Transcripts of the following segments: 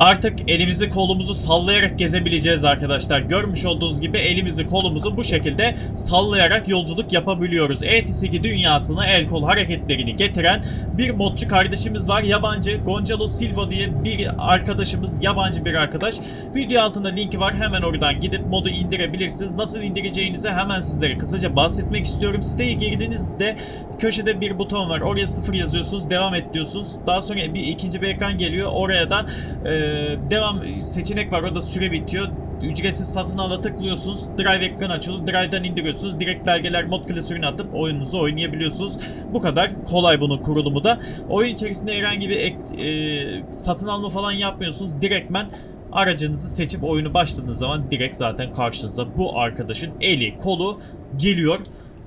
Artık elimizi kolumuzu sallayarak gezebileceğiz arkadaşlar. Görmüş olduğunuz gibi elimizi kolumuzu bu şekilde sallayarak yolculuk yapabiliyoruz. ETS2 dünyasına el kol hareketlerini getiren bir modcu kardeşimiz var. Yabancı Gonzalo Silva diye bir arkadaşımız, yabancı bir arkadaş. Video altında linki var. Hemen oradan gidip modu indirebilirsiniz. Nasıl indireceğinizi hemen sizlere kısaca bahsetmek istiyorum. Siteye girdiğinizde köşede bir buton var. Oraya sıfır yazıyorsunuz. Devam et diyorsunuz. Daha sonra bir ikinci bir ekran geliyor. Oraya da e, devam seçenek var. Orada süre bitiyor. Ücretsiz satın ala tıklıyorsunuz. Drive ekranı açılıyor. Drive'dan indiriyorsunuz. Direkt belgeler mod klasörüne atıp oyununuzu oynayabiliyorsunuz. Bu kadar kolay bunun kurulumu da. Oyun içerisinde herhangi bir ek- e, satın alma falan yapmıyorsunuz. Direktmen aracınızı seçip oyunu başladığınız zaman direkt zaten karşınıza bu arkadaşın eli, kolu geliyor.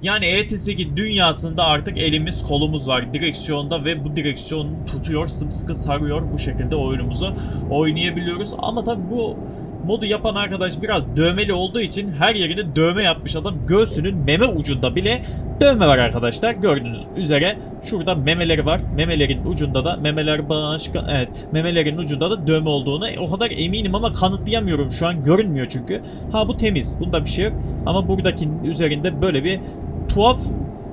Yani ETS2 dünyasında artık elimiz kolumuz var direksiyonda ve bu direksiyonu tutuyor, sımsıkı sarıyor. Bu şekilde oyunumuzu oynayabiliyoruz. Ama tabi bu modu yapan arkadaş biraz dövmeli olduğu için her yerine dövme yapmış adam. Göğsünün meme ucunda bile dövme var arkadaşlar. Gördüğünüz üzere şurada memeleri var. Memelerin ucunda da memeler başka evet memelerin ucunda da dövme olduğunu o kadar eminim ama kanıtlayamıyorum şu an görünmüyor çünkü. Ha bu temiz. Bunda bir şey yok. Ama buradakinin üzerinde böyle bir tuhaf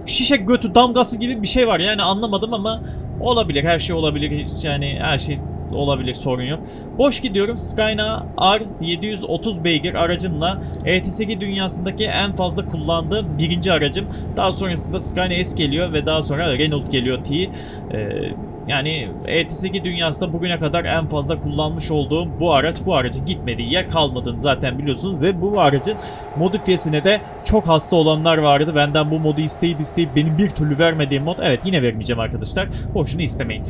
şişe götü damgası gibi bir şey var. Yani anlamadım ama olabilir. Her şey olabilir. Yani her şey olabilir sorun yok. Boş gidiyorum. Skyna R730 beygir aracımla ETS2 dünyasındaki en fazla kullandığım birinci aracım. Daha sonrasında Skyna S geliyor ve daha sonra Renault geliyor T. Ee, yani ETS2 dünyasında bugüne kadar en fazla kullanmış olduğum bu araç bu aracın gitmediği yer kalmadığını zaten biliyorsunuz ve bu aracın modifiyesine de çok hasta olanlar vardı. Benden bu modu isteyip isteyip benim bir türlü vermediğim mod. Evet yine vermeyeceğim arkadaşlar. Boşuna istemeyin.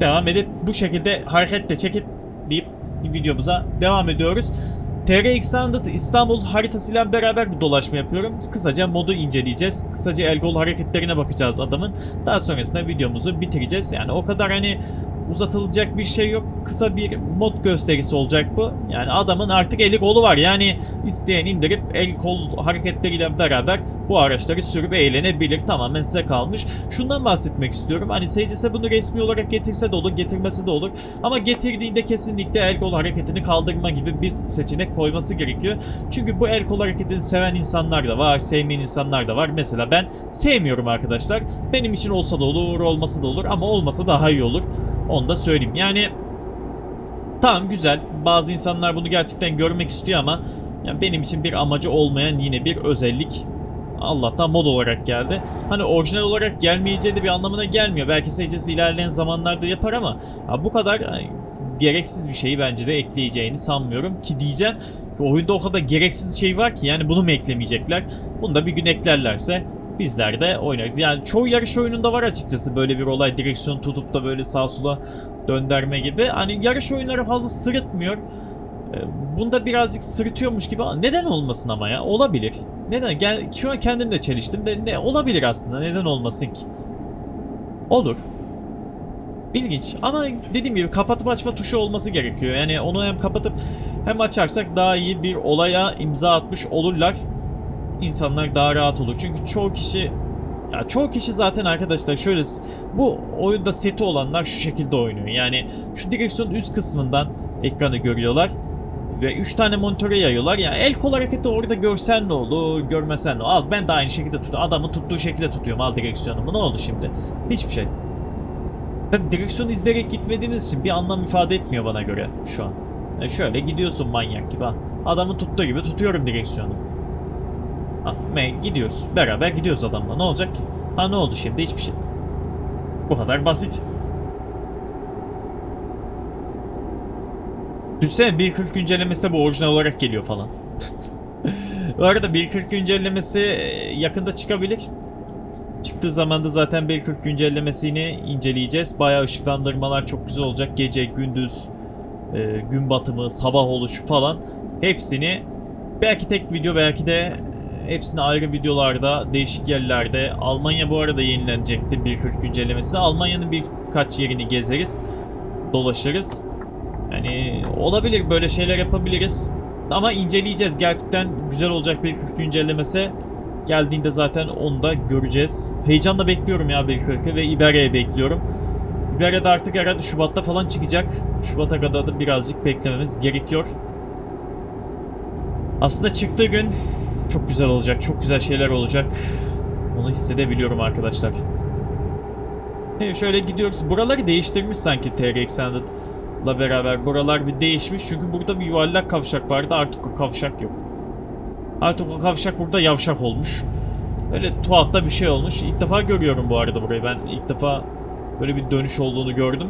Devam edip bu şekilde hareketle çekip deyip videomuza devam ediyoruz. TRX Sounded İstanbul haritasıyla beraber bir dolaşma yapıyorum. Kısaca modu inceleyeceğiz. Kısaca el gol hareketlerine bakacağız adamın. Daha sonrasında videomuzu bitireceğiz. Yani o kadar hani uzatılacak bir şey yok. Kısa bir mod gösterisi olacak bu. Yani adamın artık eli kolu var. Yani isteyen indirip el kol hareketleriyle beraber bu araçları sürüp eğlenebilir. Tamamen size kalmış. Şundan bahsetmek istiyorum. Hani SCS bunu resmi olarak getirse de olur, getirmese de olur. Ama getirdiğinde kesinlikle el kol hareketini kaldırma gibi bir seçenek koyması gerekiyor. Çünkü bu el kol hareketini seven insanlar da var, sevmeyen insanlar da var. Mesela ben sevmiyorum arkadaşlar. Benim için olsa da olur, olmasa da olur ama olmasa daha iyi olur. Onu da söyleyeyim. Yani tamam güzel. Bazı insanlar bunu gerçekten görmek istiyor ama yani benim için bir amacı olmayan yine bir özellik. Allah'tan mod olarak geldi. Hani orijinal olarak gelmeyeceği de bir anlamına gelmiyor. Belki SCS ilerleyen zamanlarda yapar ama ya bu kadar hani, gereksiz bir şeyi bence de ekleyeceğini sanmıyorum ki diyeceğim. Oyunda o kadar gereksiz şey var ki yani bunu mu eklemeyecekler? Bunu da bir gün eklerlerse bizler de oynarız. Yani çoğu yarış oyununda var açıkçası böyle bir olay. Direksiyon tutup da böyle sağa sola döndürme gibi. Hani yarış oyunları fazla sırıtmıyor. Ee, Bunda birazcık sırıtıyormuş gibi. Neden olmasın ama ya? Olabilir. Neden? Şu an kendim de çeliştim de ne olabilir aslında. Neden olmasın ki? Olur. İlginç ama dediğim gibi kapatıp açma tuşu olması gerekiyor. Yani onu hem kapatıp hem açarsak daha iyi bir olaya imza atmış olurlar. İnsanlar daha rahat olur. Çünkü çoğu kişi ya çoğu kişi zaten arkadaşlar şöyle bu oyunda seti olanlar şu şekilde oynuyor. Yani şu direksiyonun üst kısmından ekranı görüyorlar ve 3 tane monitöre yayıyorlar. Ya el kol hareketi orada görsen ne olur, görmesen ne olur. Al ben de aynı şekilde tutuyorum. Adamın tuttuğu şekilde tutuyorum. Al direksiyonumu. Ne oldu şimdi? Hiçbir şey. Tabii direksiyonu izleyerek gitmediğiniz için bir anlam ifade etmiyor bana göre şu an. Yani şöyle gidiyorsun manyak gibi. ha. Adamın tuttuğu gibi tutuyorum direksiyonu. Me gidiyoruz. Beraber gidiyoruz adamla. Ne olacak ki? Ha ne oldu şimdi? Hiçbir şey. Bu kadar basit. Düşünsene 1.40 güncellemesi de bu orijinal olarak geliyor falan. bu arada 1.40 güncellemesi e, yakında çıkabilir. Çıktığı zaman da zaten 1.40 güncellemesini inceleyeceğiz. Bayağı ışıklandırmalar çok güzel olacak. Gece, gündüz, e, gün batımı, sabah oluşu falan hepsini belki tek video belki de hepsini ayrı videolarda, değişik yerlerde. Almanya bu arada yenilenecekti 1.40 güncellemesinde. Almanya'nın birkaç yerini gezeriz, dolaşırız. Yani olabilir böyle şeyler yapabiliriz. Ama inceleyeceğiz. Gerçekten güzel olacak bir 40 güncellemesi. Geldiğinde zaten onu da göreceğiz. Heyecanla bekliyorum ya bir 40'ı ve İberya'yı bekliyorum. Bir arada artık herhalde Şubat'ta falan çıkacak. Şubat'a kadar da birazcık beklememiz gerekiyor. Aslında çıktığı gün çok güzel olacak. Çok güzel şeyler olacak. Onu hissedebiliyorum arkadaşlar. E, şöyle gidiyoruz. Buraları değiştirmiş sanki TR Extended'la beraber. Buralar bir değişmiş. Çünkü burada bir yuvarlak kavşak vardı. Artık o kavşak yok. Artık o kavşak burada yavşak olmuş. Öyle tuhaf da bir şey olmuş. İlk defa görüyorum bu arada burayı. Ben ilk defa böyle bir dönüş olduğunu gördüm.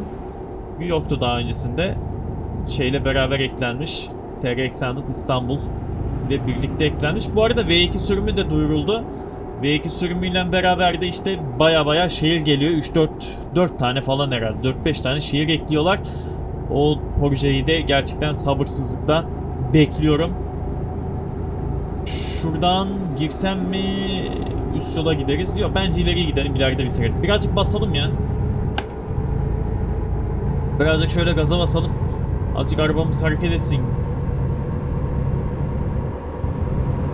Yoktu daha öncesinde. Şeyle beraber eklenmiş. TR Extended İstanbul ile birlikte eklenmiş. Bu arada V2 sürümü de duyuruldu. V2 sürümüyle beraber de işte baya baya şehir geliyor. 3-4 4 tane falan herhalde. 4-5 tane şehir ekliyorlar. O projeyi de gerçekten sabırsızlıkla bekliyorum. Şuradan girsem mi üst yola gideriz? Yok bence ileriye gidelim ileride bitirelim. Birazcık basalım ya. Birazcık şöyle gaza basalım. Azıcık arabamız hareket etsin.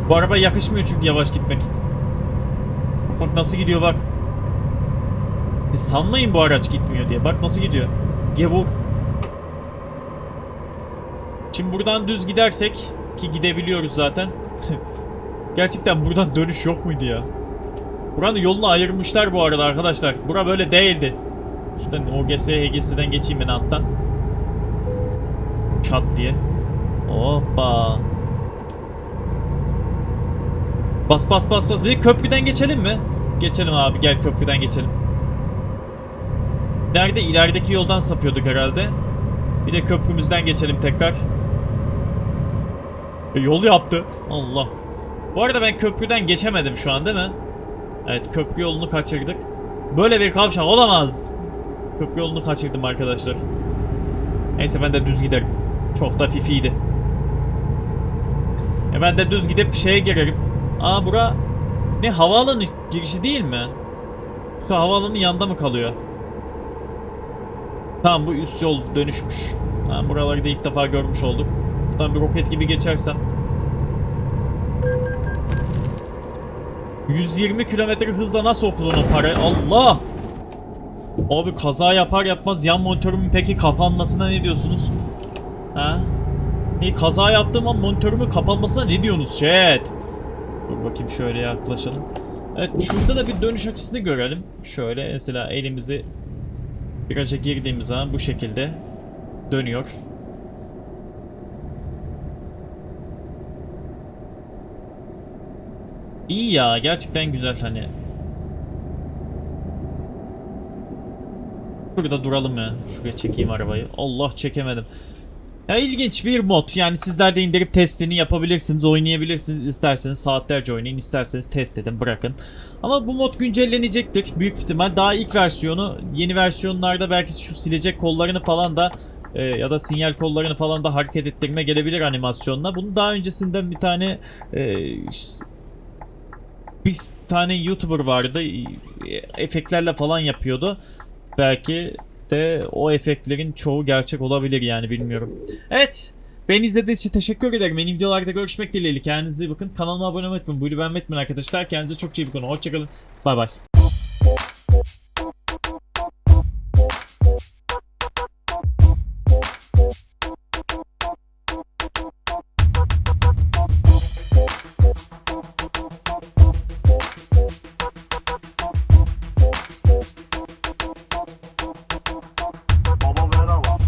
Bu araba yakışmıyor çünkü yavaş gitmek. Bak nasıl gidiyor bak. Siz sanmayın bu araç gitmiyor diye. Bak nasıl gidiyor. Gevur. Şimdi buradan düz gidersek ki gidebiliyoruz zaten. Gerçekten buradan dönüş yok muydu ya? Buranın yolunu ayırmışlar bu arada arkadaşlar. Bura böyle değildi. Şuradan OGS, HGS'den geçeyim ben alttan. Çat diye. Hoppa. Bas bas bas bas. Bir de köprüden geçelim mi? Geçelim abi gel köprüden geçelim. Nerede? İlerideki yoldan sapıyorduk herhalde. Bir de köprümüzden geçelim tekrar. E, yol yaptı. Allah. Bu arada ben köprüden geçemedim şu an değil mi? Evet köprü yolunu kaçırdık. Böyle bir kavşak olamaz. Köprü yolunu kaçırdım arkadaşlar. Neyse ben de düz giderim. Çok da fifiydi. E ben de düz gidip şeye girerim. Aa bura ne havaalanı girişi değil mi? Şu havaalanın yanında mı kalıyor? Tamam bu üst yol dönüşmüş. Tamam buraları da ilk defa görmüş olduk. Şuradan bir roket gibi geçersem. 120 kilometre hızla nasıl okudun o parayı? Allah! Abi kaza yapar yapmaz yan monitörümün peki kapanmasına ne diyorsunuz? Ha? İyi kaza yaptığım an monitörümün kapanmasına ne diyorsunuz chat? Dur bakayım şöyle yaklaşalım. Evet şurada da bir dönüş açısını görelim. Şöyle mesela elimizi viraja girdiğimiz zaman bu şekilde dönüyor. İyi ya gerçekten güzel hani. Burada duralım ya. Şuraya çekeyim arabayı. Allah çekemedim. Ya ilginç bir mod. Yani sizler de indirip testini yapabilirsiniz, oynayabilirsiniz. İsterseniz saatlerce oynayın, isterseniz test edin, bırakın. Ama bu mod güncellenecektir. Büyük ihtimal daha ilk versiyonu, yeni versiyonlarda belki şu silecek kollarını falan da e, ya da sinyal kollarını falan da hareket ettirme gelebilir animasyonla. Bunu daha öncesinden bir tane e, bir tane YouTuber vardı. e, Efektlerle falan yapıyordu. Belki de o efektlerin çoğu gerçek olabilir yani bilmiyorum. Evet. Beni izlediğiniz için teşekkür ederim. Yeni videolarda görüşmek dileğiyle. Kendinize iyi bakın. Kanalıma abone olmayı unutmayın. Buyurun beğenmeyi unutmayın arkadaşlar. Kendinize çok iyi bakın. Hoşçakalın. Bay bay.